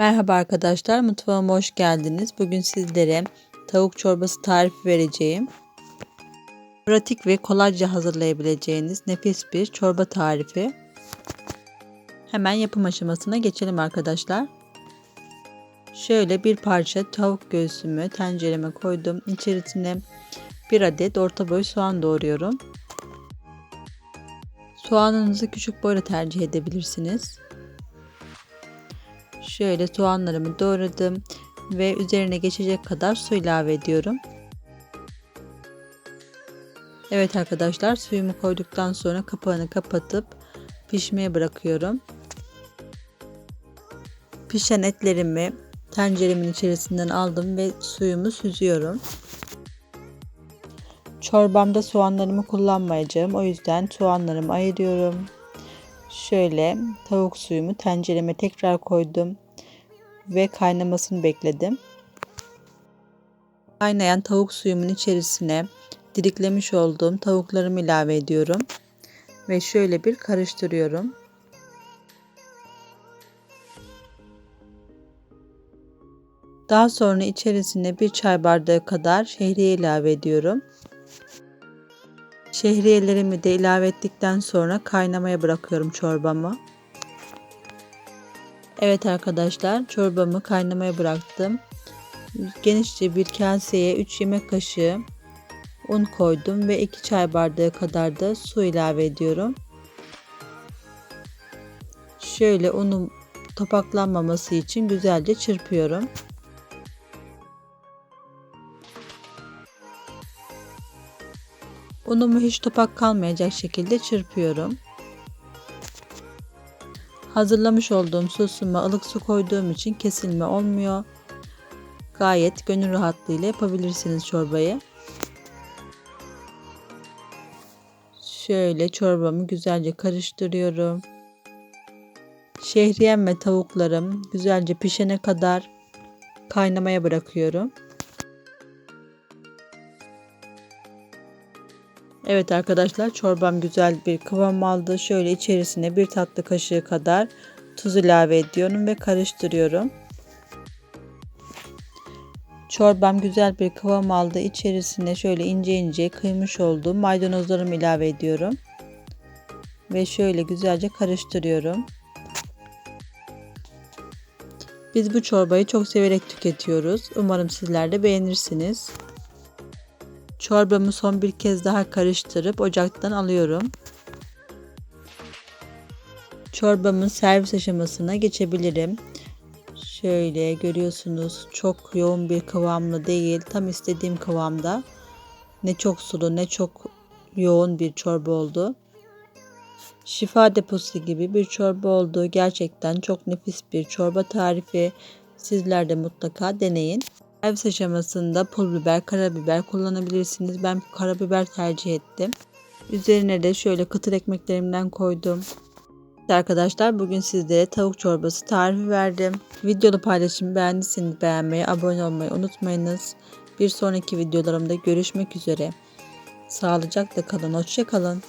Merhaba arkadaşlar, mutfağıma hoş geldiniz. Bugün sizlere tavuk çorbası tarifi vereceğim. Pratik ve kolayca hazırlayabileceğiniz nefis bir çorba tarifi. Hemen yapım aşamasına geçelim arkadaşlar. Şöyle bir parça tavuk göğsümü tencereme koydum. İçerisine bir adet orta boy soğan doğruyorum. Soğanınızı küçük boyla tercih edebilirsiniz. Şöyle soğanlarımı doğradım ve üzerine geçecek kadar su ilave ediyorum. Evet arkadaşlar suyumu koyduktan sonra kapağını kapatıp pişmeye bırakıyorum. Pişen etlerimi tenceremin içerisinden aldım ve suyumu süzüyorum. Çorbamda soğanlarımı kullanmayacağım. O yüzden soğanlarımı ayırıyorum. Şöyle tavuk suyumu tencereme tekrar koydum ve kaynamasını bekledim. Kaynayan tavuk suyumun içerisine didiklemiş olduğum tavuklarımı ilave ediyorum ve şöyle bir karıştırıyorum. Daha sonra içerisine bir çay bardağı kadar şehriye ilave ediyorum. Şehriyelerimi de ilave ettikten sonra kaynamaya bırakıyorum çorbamı. Evet arkadaşlar çorbamı kaynamaya bıraktım. Genişçe bir kaseye 3 yemek kaşığı un koydum ve 2 çay bardağı kadar da su ilave ediyorum. Şöyle unum topaklanmaması için güzelce çırpıyorum. Unumu hiç topak kalmayacak şekilde çırpıyorum. Hazırlamış olduğum sosuma ılık su koyduğum için kesilme olmuyor. Gayet gönül rahatlığıyla yapabilirsiniz çorbayı. Şöyle çorbamı güzelce karıştırıyorum. Şehriyem ve tavuklarım güzelce pişene kadar kaynamaya bırakıyorum. Evet arkadaşlar çorbam güzel bir kıvam aldı. Şöyle içerisine bir tatlı kaşığı kadar tuz ilave ediyorum ve karıştırıyorum. Çorbam güzel bir kıvam aldı. İçerisine şöyle ince ince kıymış olduğum maydanozlarımı ilave ediyorum. Ve şöyle güzelce karıştırıyorum. Biz bu çorbayı çok severek tüketiyoruz. Umarım sizler de beğenirsiniz. Çorbamı son bir kez daha karıştırıp ocaktan alıyorum. Çorbamın servis aşamasına geçebilirim. Şöyle görüyorsunuz çok yoğun bir kıvamlı değil. Tam istediğim kıvamda. Ne çok sulu ne çok yoğun bir çorba oldu. Şifa deposu gibi bir çorba oldu. Gerçekten çok nefis bir çorba tarifi. Sizler de mutlaka deneyin. Servis aşamasında pul biber, karabiber kullanabilirsiniz. Ben karabiber tercih ettim. Üzerine de şöyle kıtır ekmeklerimden koydum. Arkadaşlar bugün sizlere tavuk çorbası tarifi verdim. Videolu paylaşımı beğendiyseniz beğenmeyi, abone olmayı unutmayınız. Bir sonraki videolarımda görüşmek üzere. Sağlıcakla kalın, hoşça kalın.